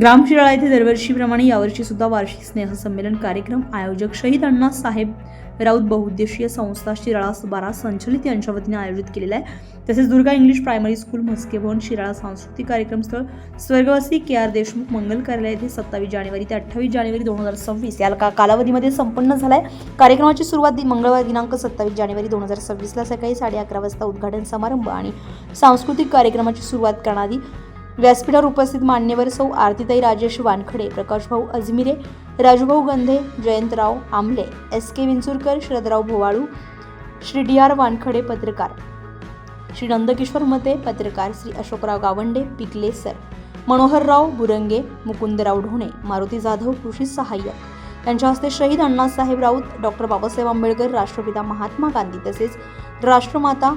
ग्रामशिराळा येथे दरवर्षीप्रमाणे यावर्षी सुद्धा वार्षिक स्नेहसंमेलन कार्यक्रम आयोजक शहीद अण्णा साहेब राऊत बहुउद्देशीय संस्था शिराळा बारा संचलित यांच्या वतीने आयोजित केलेला आहे. तसेच Durga English primary school Mhaske Bhavan Shirala सांस्कृतिक कार्यक्रम स्थळ स्वर्गवासी के आर देशमुख मंगल कार्यालय येथे सत्तावीस जानेवारी ते अठ्ठावीस जानेवारी दोन हजार सव्वीस या का- कालावधीमध्ये संपन्न झाला आहे कार्यक्रमाची सुरुवात मंगळवार दिनांक सत्तावीस जानेवारी दोन हजार सव्वीसला सकाळी साडे अकरा वाजता उद्घाटन समारंभ आणि सांस्कृतिक कार्यक्रमाची सुरुवात करणारी व्यासपीठावर उपस्थित मान्यवर सौ आरतीताई Rajesh Wankhede प्रकाशभाऊ अजमिरे Rajubhau Gandhe Jayantrao Amle S K Vinchurkar Sharadrao Bhowalu Shri D R Wankhade पत्रकार श्री नंदकिशोर मते पत्रकार श्री अशोकराव गावंडे पिकले सर मनोहरराव बुरंगे मुकुंदराव ढोणे मारुती जाधव कृषी सहाय्यक यांच्या हस्ते शहीद अण्णासाहेब राऊत डॉक्टर बाबासाहेब आंबेडकर राष्ट्रपिता महात्मा गांधी तसेच राष्ट्रमाता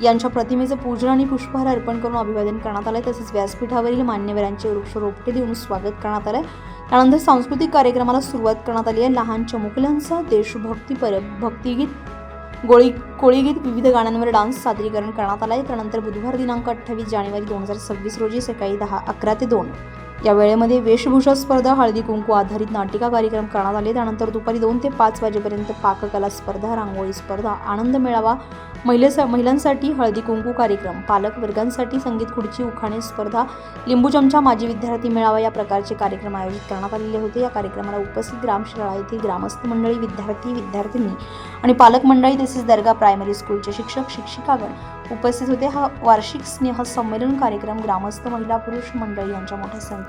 यांच्या प्रतिमेचं पूजन आणि पुष्पहार अर्पण करून अभिवादन करण्यात आलं तसेच व्यासपीठावरील मान्यवरांचे वृक्षरोपटे देऊन स्वागत करण्यात आलं त्यानंतर सांस्कृतिक कार्यक्रमाला सुरुवात करण्यात आली आहे. लहान चमुकल्यांचं देशभक्ती पर भक्तिगीत गोळी कोळीगीत विविध गाण्यांवर डान्स सादरीकरण करण्यात आलं आहे त्यानंतर बुधवार दिनांक अठ्ठावीस जानेवारी दोन हजार सव्वीस रोजी सकाळी दहा अकरा ते दोन या वेळेमध्ये वेशभूषा स्पर्धा हळदी कुंकू आधारित नाटिका कार्यक्रम करण्यात आले. त्यानंतर दुपारी दोन ते पाच वाजेपर्यंत पाककला स्पर्धा रांगोळी स्पर्धा आनंद मेळावा महिलेसा महिलांसाठी हळदी कुंकू कार्यक्रम पालक वर्गांसाठी संगीत खुर्ची उखाणे स्पर्धा लिंबू चमचा माजी विद्यार्थी मेळावा या प्रकारचे कार्यक्रम आयोजित करण्यात आलेले होते. या कार्यक्रमाला उपस्थित ग्रामशाळा येथील ग्रामस्थ मंडळी विद्यार्थी विद्यार्थिनी आणि पालक मंडळी तसेच दर्गा प्रायमरी स्कूलचे शिक्षक शिक्षिकागण उपस्थित होते. हा वार्षिक स्नेह संमेलन कार्यक्रम ग्रामस्थ महिला पुरुष मंडळी यांच्या मोठ्या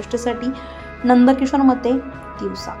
महाराष्ट्रासाठी नंदकिशोर मते दिवसा.